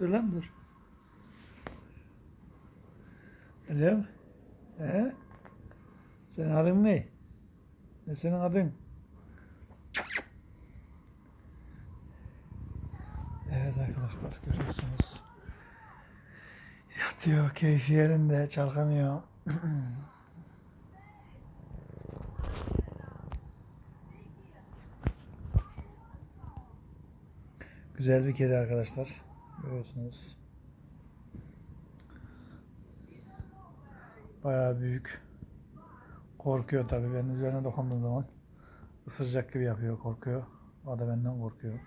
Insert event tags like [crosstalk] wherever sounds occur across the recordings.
Dur lan dur. Oğlum. He? Senin adın ne? Ne senin adın? Evet arkadaşlar görüyorsunuz. Yatıyor keyfi yerinde çalkanıyor. [clears throat] Güzel bir kedi arkadaşlar. Görüyorsunuz. Bayağı büyük. Korkuyor tabii. Ben üzerine dokunduğum zaman ısıracak gibi yapıyor, korkuyor. O da benden korkuyor.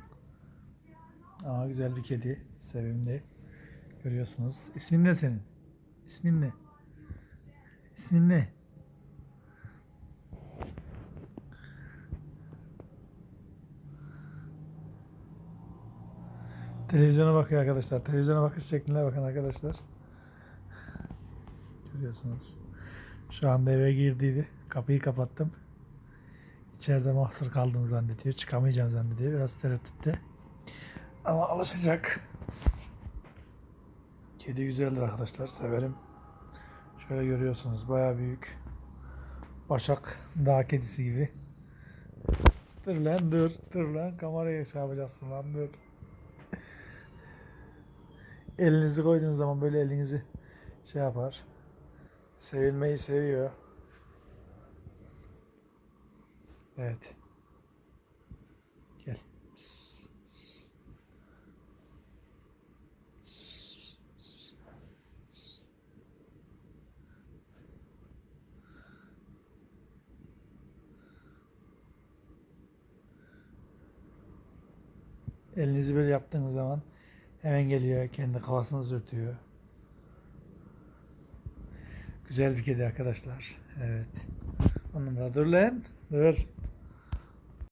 Ama güzel bir kedi. Sevimli. Görüyorsunuz. İsmin ne senin? İsmin ne? İsmin ne? Televizyona bakıyor arkadaşlar. Televizyona bakış şekline bakın arkadaşlar. Görüyorsunuz. Şu anda eve girdiydi. Kapıyı kapattım. İçeride mahsur kaldım zannediyor. Çıkamayacağım zannediyor. Biraz tereddütte. Ama alışacak. Kedi güzeldir arkadaşlar. Severim. Şöyle görüyorsunuz. Baya büyük. Başak dağ kedisi gibi. Dur lan dur. Dur lan. Kameraya şey lan dur. Elinizi koyduğunuz zaman böyle elinizi şey yapar. Sevilmeyi seviyor. Evet. Gel. Elinizi böyle yaptığınız zaman hemen geliyor, kendi kafasını sürtüyor. Güzel bir kedi arkadaşlar. Evet. On numara dur lan. Dur.